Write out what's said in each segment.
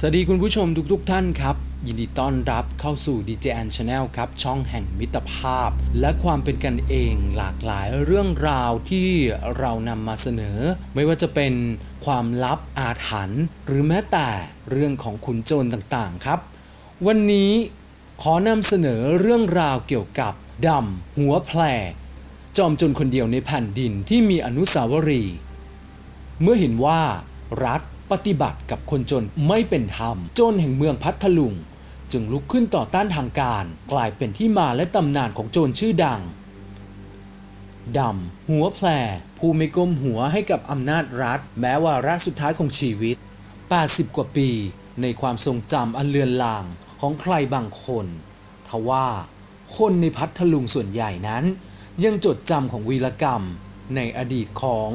สวัสดีคุณผู้ชมทุกๆทท่านครับ ยินดีต้อนรับเข้าสู่ DJN Channel ครับ ช่องแห่งมิตรภาพ และความเป็นกันเองหลากหลายเรื่องราวที่เรานำมาเสนอ ไม่ว่าจะเป็นความลับอาถรรพ์หรือแม้แต่เรื่องของขุนโจรต่างๆครับ วันนี้ขอนำเสนอเรื่องราวเกี่ยวกับดำหัวแพรจอมโจรคนเดียวในแผ่นดินที่มีอนุสาวรีย์เมื่อเห็นว่ารัฐ ปฏิบัติกับคนจนไม่เป็นธรรมจรแห่งเมืองพัทลุง จึงลุกขึ้นต่อต้านทางการ กลายเป็นที่มาและตำนานของโจรชื่อดังดำ หัวแพรผู้ไม่ก้มหัวให้กับอำนาจรัฐ แม้ว่าระสุดท้ายของชีวิต 80 กว่าปี ในความทรงจำอันเลือนลางของใครบางคนทว่าคนในพัทลุงส่วนใหญ่นั้น ยังจดจำของวีรกรรมในอดีตของ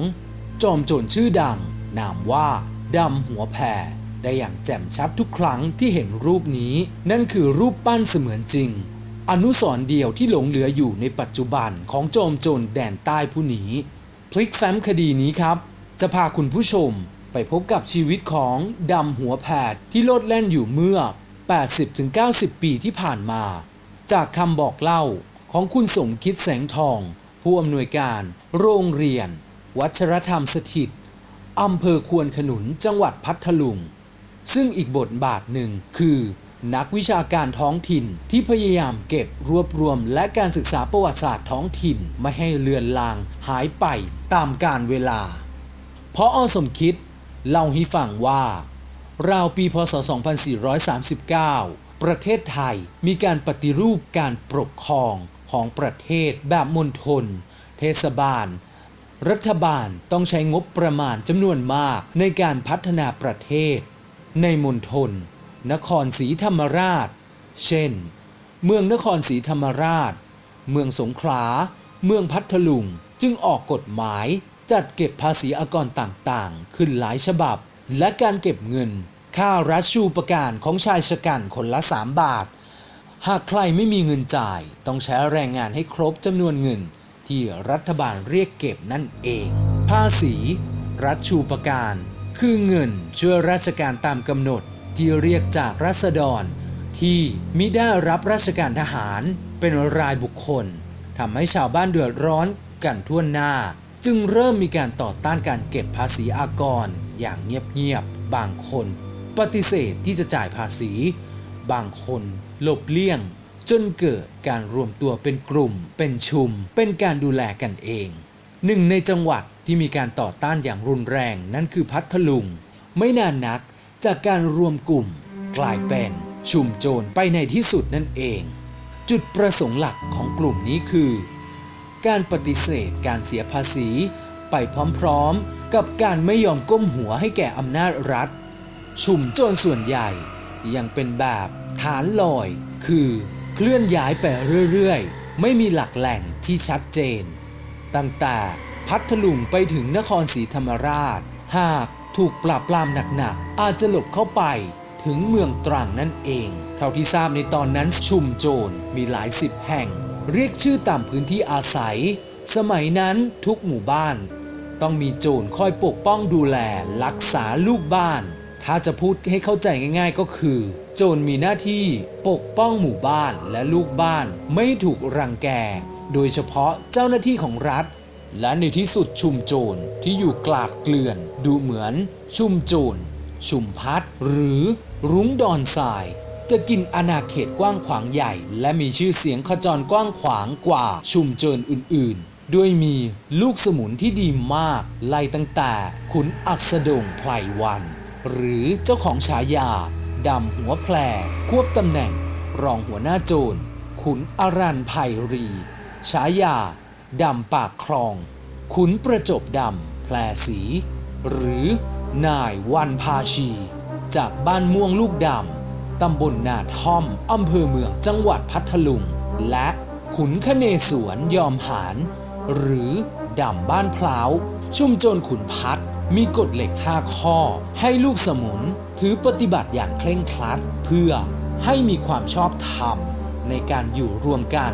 จอมโจรชื่อดัง นามว่า ดำหัวแพรได้อย่างแจ่มชัดทุกครั้งที่เห็นรูปนี้ นั่นคือรูปปั้นเสมือนจริง อนุสรณ์เดียวที่หลงเหลืออยู่ในปัจจุบันของโจมโจรแดนใต้ผู้หนีพลิกแฟ้มคดีนี้ครับ จะพาคุณผู้ชมไปพบกับชีวิตของดำหัวแพรที่โลดแล่นอยู่เมื่อ 80-90 ปีที่ผ่านมา จากคำบอกเล่าของคุณสมคิดแสงทอง ผู้อำนวยการ โรงเรียน วัชรธรรมสถิต อำเภอควนขนุนจังหวัดพัทลุง ซึ่งอีกบทบาทหนึ่งคือ นักวิชาการท้องถิ่นที่พยายามเก็บรวบรวม และการศึกษาประวัติศาสตร์ท้องถิ่นไม่ให้เลือนลางหายไปตามกาลเวลา เพราะอสมคิดเล่าให้ฟังว่าราวปีพศ 2439 ประเทศไทยมีการปฏิรูปการปกครองของประเทศแบบมณฑลเทศบาล รัฐบาลต้องใช้งบประมาณจำนวนมากในการพัฒนาประเทศ ในมณฑลนครศรีธรรมราช เช่น เมืองนครศรีธรรมราช เมืองสงขลา เมืองพัทลุง จึงออกกฎหมาย จัดเก็บภาษีอากรต่างๆ ขึ้นหลายฉบับ และการเก็บเงิน ค่ารัชชูประการของชายชะกันคนละ 3 บาท หากใครไม่มีเงินจ่าย ต้องใช้แรงงานให้ครบจำนวนเงิน ที่รัฐบาลเรียกเก็บนั่นเอง ภาษี รัฐชูประการ คือเงินช่วยราชการตามกำหนดที่เรียกจากรัษฎร ที่มิได้รับราชการทหารเป็นรายบุคคลทำให้ชาวบ้านเดือดร้อนกันทั่วหน้า จึงเริ่มมีการต่อต้านการเก็บภาษีอากรอย่างเงียบๆบางคน ปฏิเสธที่จะจ่ายภาษี บางคนหลบเลี่ยง จนเกิดการรวมตัวเป็นกลุ่ม เป็นชุม เป็นการดูแลกันเอง หนึ่งในจังหวัดที่มีการต่อต้านอย่างรุนแรงนั่นคือพัทลุง ไม่นานนักจากการรวมกลุ่ม กลายเป็นชุมโจรไปในที่สุดนั่นเอง จุดประสงค์หลักของกลุ่มนี้คือ การปฏิเสธการเสียภาษี ไปพร้อมๆ กับการไม่ยอมก้มหัวให้แก่อำนาจรัฐ ชุมโจรส่วนใหญ่ยังเป็นแบบฐานลอยคือ เคลื่อนย้ายไปเรื่อยๆ ไม่มีหลักแหล่งที่ชัดเจน ตั้งแต่พัทลุงไปถึงนครศรีธรรมราช หากถูกปราบปรามหนักๆ อาจจะหลบเข้าไปถึงเมืองตรังนั่นเอง เท่าที่ทราบในตอนนั้นชุมโจรมีหลายสิบแห่ง เรียกชื่อตามพื้นที่อาศัย สมัยนั้นทุกหมู่บ้าน ต้องมีโจรคอยปกป้องดูแลรักษาลูกบ้าน ถ้าจะพูดให้เข้าใจง่ายๆ ก็คือ โจรมีหน้าที่ปกป้องหมู่บ้านและลูกบ้านไม่ถูกรังแก โดยเฉพาะเจ้าหน้าที่ของรัฐ และในที่สุดชุมโจรที่อยู่กลาดเกลื่อน ดูเหมือน ชุมโจรชุมพัดหรือรุ้งดอนทราย จะกินอาณาเขตกว้างขวางใหญ่ และมีชื่อเสียงขจรกว้างขวางกว่าชุมโจรอื่นๆ ด้วยมีลูกสมุนที่ดีมากไล่ตั้งแต่ขุนอัสดงไพรวัน หรือเจ้าของฉายา ดำหัวแพรควบตำแหน่ง รองหัวหน้าโจรขุนอรันไพรีฉายา ดำปากคลอง ขุนประจบดำแพรสี หรือนายวันพาชี จากบ้านม่วงลูกดำตำบลนาท่อมอำเภอเมืองจังหวัดพัทลุง และขุนคเนศวรยอมหารหรือดำบ้านพลาว ชุมโจรขุนพัด มีกฎเหล็ก 5 ข้อ ให้ลูกสมุนถือปฏิบัติอย่างเคร่งครัด เพื่อให้มีความชอบธรรมในการอยู่รวมกัน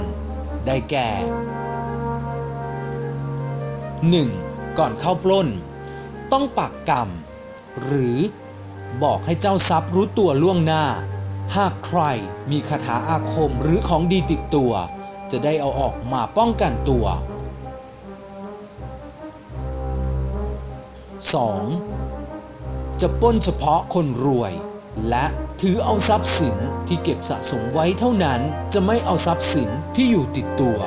ได้แก่ 1. ก่อนเข้าปล้น ต้องปักกรรม หรือบอกให้เจ้าทรัพย์รู้ตัวล่วงหน้า หากใครมีคาถาอาคมหรือของดีติดตัว จะได้เอาออกมาป้องกันตัว 2. จะป้นเฉพาะคนรวย และถือเอาทรัพย์สินที่เก็บสะสมไว้เท่านั้น จะไม่เอาทรัพย์สินที่อยู่ติดตัว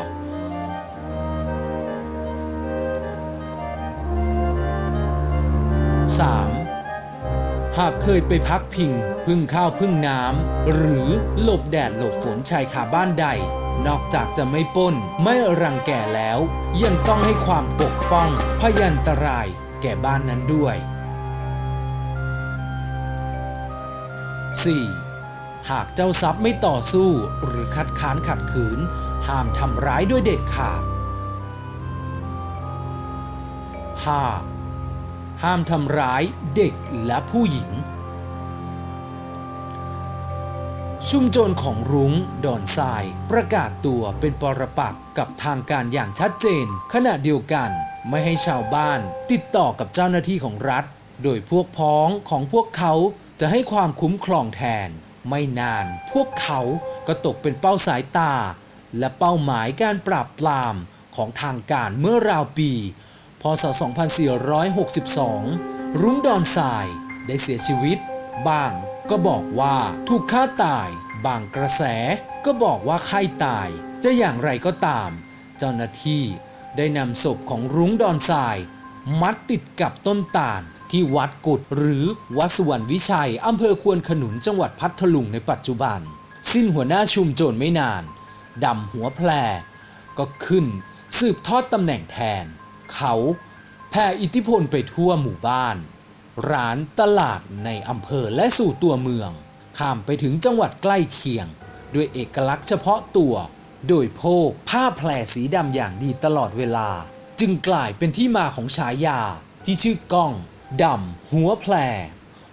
3. หากเคยไปพักพิง พึ่งข้าวพึ่งน้ำ หรือหลบแดดหลบฝนชายคาบ้านใด นอกจากจะไม่ป้น ไม่รังแก่แล้ว ยังต้องให้ความปกป้องพยันตราย แก่บ้านนั้นด้วย 4. หากเจ้าทรัพย์ไม่ต่อสู้หรือคัดค้านขัดขืน ห้ามทำร้ายด้วยเด็ดขาด 5. ห้ามทำร้ายเด็กและผู้หญิง ชุมโจรของรุ้งดอนทราย ประกาศตัวเป็นปรปักษ์กับทางการอย่างชัดเจน ขณะเดียวกันไม่ให้ชาวบ้าน ติดต่อกับเจ้าหน้าที่ของรัฐ โดยพวกพ้องของพวกเขาจะให้ความคุ้มครองแทน ไม่นานพวกเขาก็ตกเป็นเป้าสายตา และเป้าหมายการปราบปรามของทางการเมื่อราวปี พศ 2462 รุ้งดอนทรายได้เสียชีวิตบ้าง ก็บอกว่าถูกฆ่าตาย บางกระแสก็บอกว่าไข้ตาย จะอย่างไรก็ตาม เจ้าหน้าที่ได้นำศพของรุ้งดอนทราย มัดติดกับต้นตาลที่วัดกุดหรือวัดสุวรรณวิชัยอำเภอควนขนุนจังหวัดพัทลุงในปัจจุบัน สิ้นหัวหน้าชุมโจรไม่นานดำหัวแพรก็ขึ้นสืบทอดตำแหน่งแทน เขาแผ่อิทธิพลไปทั่วหมู่บ้าน ร้านตลาดในอำเภอและสู่ตัวเมือง ข้ามไปถึงจังหวัดใกล้เคียง ด้วยเอกลักษณ์เฉพาะตัว โดยโพกผ้าแพรสีดำอย่างดีตลอดเวลา จึงกลายเป็นที่มาของฉายา ที่ชื่อก้องดำหัวแพร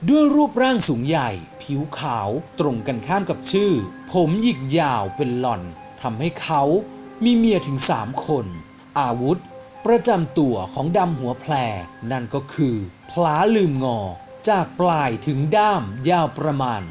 ด้วยรูปร่างสูงใหญ่ ผิวขาวตรงกันข้ามกับชื่อ ผมหยิกยาวเป็นหล่อนทำให้เขามีเมียถึงสามคน อาวุธ ประจำตัวของดำหัวแพรนั่นก็คือพลาลืมงอ จากปลายถึงด้ามยาวประมาณ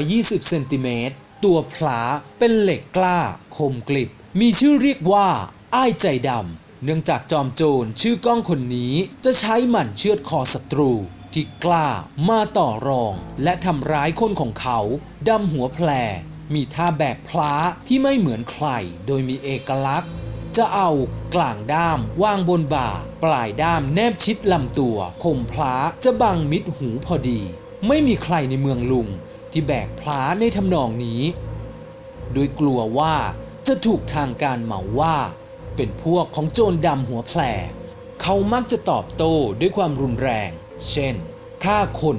120 เซนติเมตร ตัวพลาเป็นเหล็กกล้า คมกลิบ มีชื่อเรียกว่า อ้ายใจดำ เนื่องจากจอมโจรชื่อก้องคนนี้จะใช้หมันเชือดคอศัตรูที่กล้ามาต่อรอง และทำร้ายคนของเขาดำหัวแพรมีท่าแบกพลาที่ไม่เหมือนใคร โดยมีเอกลักษณ์ จะเอากลางด้ามวางบนบ่า ปลายด้ามแนบชิดลำตัวคมพลาจะบังมิดหูพอดี ไม่มีใครในเมืองลุงที่แบกพลาในทำนองนี้ โดยกลัวว่าจะถูกทางการเหมาว่า เป็นพวกของโจรดำหัวแผลเขามักจะตอบโต้ด้วยความรุนแรง เช่นฆ่าคน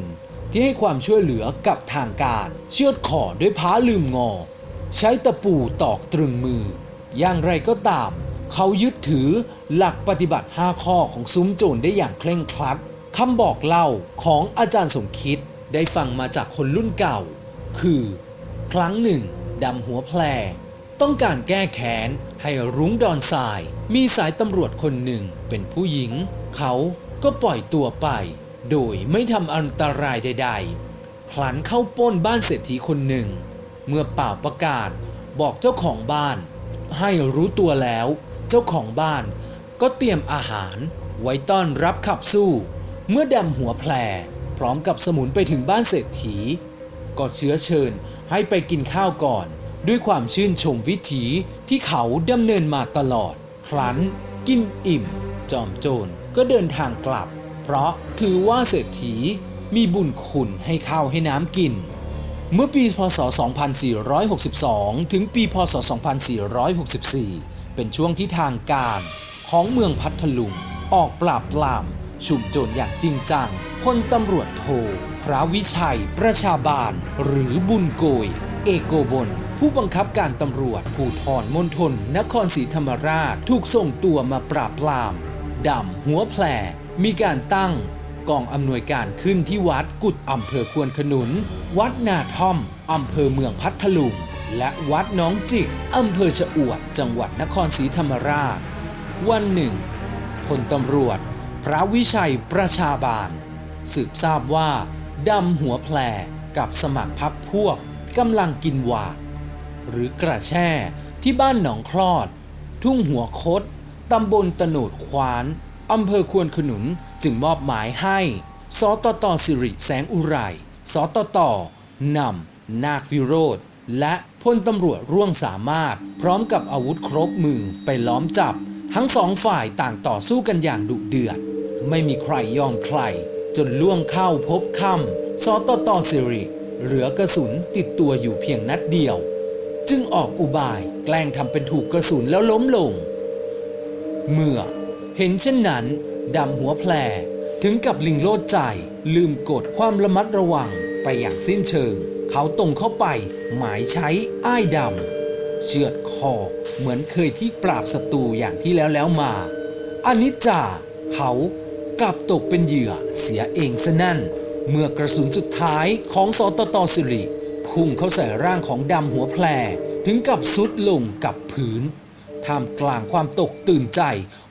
ที่ให้ความช่วยเหลือกับทางการ เชือดคอด้วยพ้าลืมงอ ใช้ตะปูตอกตรึงมือ อย่างไรก็ตาม เขายึดถือหลักปฏิบัติ 5 ข้อของซุ้มโจรได้อย่างเคร่งครัดคำบอกเล่าของอาจารย์สมคิดได้ฟังมาจากคนรุ่นเก่า คือ ครั้งหนึ่งดำหัวแพรต้องการแก้แค้นให้รุ้งดอนทราย มีสายตำรวจคนหนึ่งเป็นผู้หญิง เขาก็ปล่อยตัวไป โดยไม่ทำอันตรายใดๆพลันเข้าป้นบ้านเศรษฐีคนหนึ่ง เมื่อเป่าประกาศบอกเจ้าของบ้าน ให้รู้ตัวแล้ว เจ้าของบ้านก็เตรียมอาหารไว้ต้อนรับขับสู้ เมื่อดำหัวแพรพร้อมกับสมุนไปถึงบ้านเศรษฐี ก็เชื้อเชิญให้ไปกินข้าวก่อน ด้วยความชื่นชมวิถีที่เขาดำเนินมาตลอด ครั้นกินอิ่ม จอมโจรก็เดินทางกลับ เพราะถือว่าเศรษฐีมีบุญคุณให้ข้าวให้น้ำกิน เมื่อปีพศ 2462 ถึงปีพศ 2464 เป็นช่วงที่ทางการของเมืองพัทลุง ออกปราบปราม ชุมโจรอย่างจริงจังพลตำรวจโท พระวิชัย ประชาบาล หรือบุญโกย เอกโกบลผู้บังคับการตำรวจภูธรมณฑลนครศรีธรรมราชถูกส่งตัวมาปราบปรามดำหัวแผลมีการตั้งกองอำนวยการขึ้นที่วัดกุดอำเภอควนขนุน วัดนาท่อมอำเภอเมืองพัทลุง และวัดหน้องจิกอำเภอชะอวด จังหวัดนครศรีธรรมราช วันหนึ่งพลตำรวจ พระวิชัยประชาบาล สืบทราบว่าดำหัวแพรกับสมัครพักพวกกำลังกินหวากหรือกระแช่ที่บ้านหนองคลอด ทุ่งหัวคดตำบลตโนดควานอำเภอควนขนุนจึงมอบหมายให้สตตสิริแสงอุไรสตตนำนาควิโรธ และพลตำรวจร่วงสามารถ พร้อมกับอาวุธครบมือไปล้อมจับ ทั้งสองฝ่ายต่างต่อสู้กันอย่างดุเดือด ไม่มีใครยอมใคร จนล่วงเข้าพบค่ำสตตอสิริ เหลือกระสุนติดตัวอยู่เพียงนัดเดียว จึงออกอุบายแกล้งทำเป็นถูกกระสุนแล้วล้มลง เมื่อเห็นเช่นนั้นดำหัวแพลถึงกับลิงโลดใจลืมกดความระมัดระวังไปอย่างสิ้นเชิง เขาตรงเข้าไป หมายใช้อ้ายดำเชือดคอเหมือนเคยที่ปราบศัตรูอย่างที่แล้วแล้วมาอันนี้จ่าเขากลับตกเป็นเหยื่อเสียเองซะนั่น เมื่อกระสุนสุดท้ายของสตตสิริ พุ่งเข้าใส่ร่างของดำหัวแพรถึงกับสุดลงกับพื้นท่ามกลางความตกตื่นใจ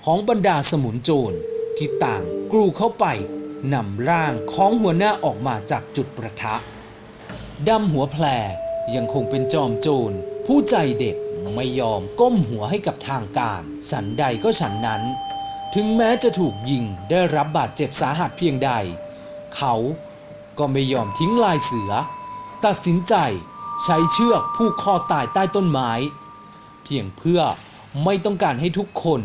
ของบรรดาสมุนโจรที่ต่างกรูเข้าไปนำร่างของหัวหน้าออกมาจากจุดประทะ ดำหัวแพรยังคงเป็นจอมโจรผู้ใจเด็ดไม่ยอมก้มหัวให้กับทางการฉันใดก็ฉันนั้น ถึงแม้จะถูกยิงได้รับบาดเจ็บสาหัสเพียงใด เขาก็ไม่ยอมทิ้งลายเสือ ตัดสินใจใช้เชือกผูกคอตายใต้ต้นไม้ เพียงเพื่อไม่ต้องการให้ทุกคน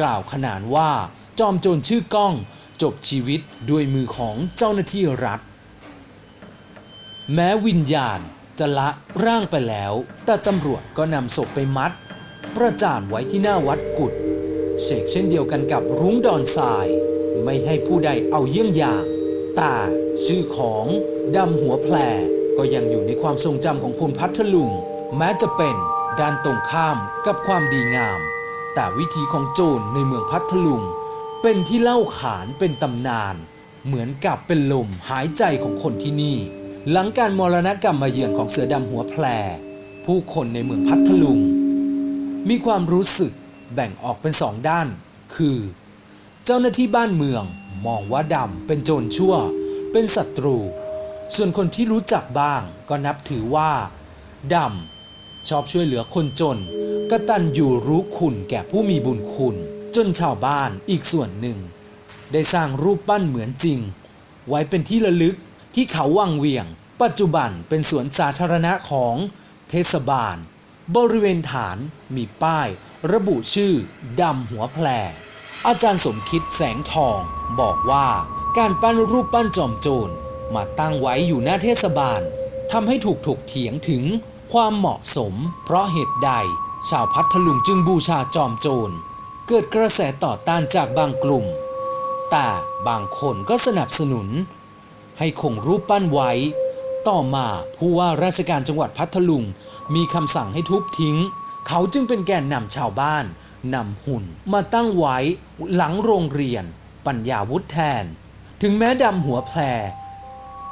กล่าวขนานว่าจอมโจรชื่อก้องจบชีวิตด้วยมือของเจ้าหน้าที่รัฐ แม้วิญญาณจะละร่างไปแล้ว แต่ตำรวจก็นำศพไปมัด ประจานไว้ที่หน้าวัดกุดเชกเช่นเดียวกันกับรุ้งดอนทราย ไม่ให้ผู้ใดเอาเยี่ยงอย่างแต่ชื่อของดำหัวแพรก็ยังอยู่ในความทรงจำของคนพัทลุง แม้จะเป็นด้านตรงข้ามกับความดีงาม แต่วิธีของโจรในเมืองพัทลุง เป็นที่เล่าขานเป็นตำนาน เหมือนกับเป็นลมหายใจของคนที่นี่ หลังการมรณกรรมมาเยือนของเสือดำหัวแพรผู้คนในเมืองพัทลุง มีความรู้สึกแบ่งออกเป็นสองด้าน คือ เจ้าหน้าที่บ้านเมืองมองว่าดำเป็นโจรชั่ว เป็นศัตรู ส่วนคนที่รู้จักบ้างก็นับถือว่าดำชอบช่วยเหลือคนจนกตัญญูรู้คุณแก่ผู้มีบุญคุณ จนชาวบ้านอีกส่วนหนึ่ง ได้สร้างรูปปั้นเหมือนจริง ไว้เป็นที่ระลึก ที่เขาวังเวียง ปัจจุบันเป็นสวนสาธารณะของเทศบาล บริเวณฐานมีป้ายระบุชื่อดำหัวแพรอาจารย์สมคิดแสงทอง บอกว่าการปั้นรูปปั้นจอมโจรมาตั้งไว้อยู่หน้าเทศบาลทำให้ถูกถกเถียงถึงความเหมาะสม เพราะเหตุใด ชาวพัทลุงจึงบูชาจอมโจรเกิดกระแสต่อต้านจากบางกลุ่ม แต่บางคนก็สนับสนุน ให้คงรูปปั้นไว้ ต่อมาผู้ว่าราชการจังหวัดพัทลุง มีคำสั่งให้ทุบทิ้ง เขาจึงเป็นแกนนำชาวบ้านนำหุ่นมาตั้งไว้หลังโรงเรียน ปัญญาวุฒแทน ถึงแม้ดำหัวแพร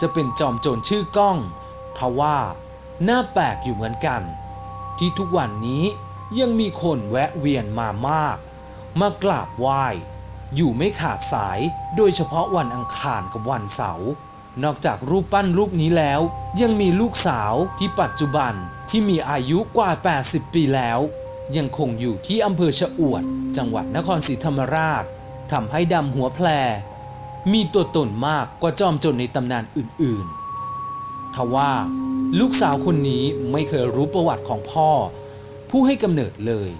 จะเป็นจอมโจรชื่อก้องทว่าหน้าแปลกอยู่เหมือนกัน ที่ทุกวันนี้ยังมีคนแวะเวียนมามาก มากราบไหว้ อยู่ไม่ขาดสายโดยเฉพาะวันอังคารกับวันเสาร์ นอกจากรูปปั้นรูปนี้แล้ว ยังมีลูกสาวที่ปัจจุบันที่มีอายุกว่า 80 ปีแล้ว ยังคงอยู่ที่อำเภอชะอวด จังหวัดนครศรีธรรมราชทำให้ดำหัวแพรมีตัวตนมากกว่าจอมโจรในตำนานอื่นๆทว่าลูกสาวคนนี้ไม่เคยรู้ประวัติของพ่อ ผู้ให้กำเนิดเลย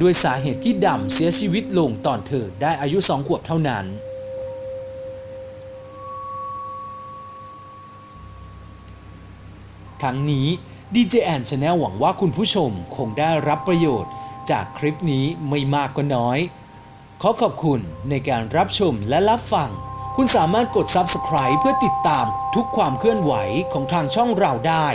ด้วยสาเหตุที่ดำเสียชีวิตลงตอนเธอได้อายุสองขวบเท่านั้น ทั้งนี้ดีเจแอนชาแนลหวังว่าคุณผู้ชมคงได้รับประโยชน์ จากคลิปนี้ไม่มากก็น้อย ขอขอบคุณในการรับชมและรับฟัง คุณสามารถกด Subscribe เพื่อติดตามทุกความเคลื่อนไหวของทางช่องเราได้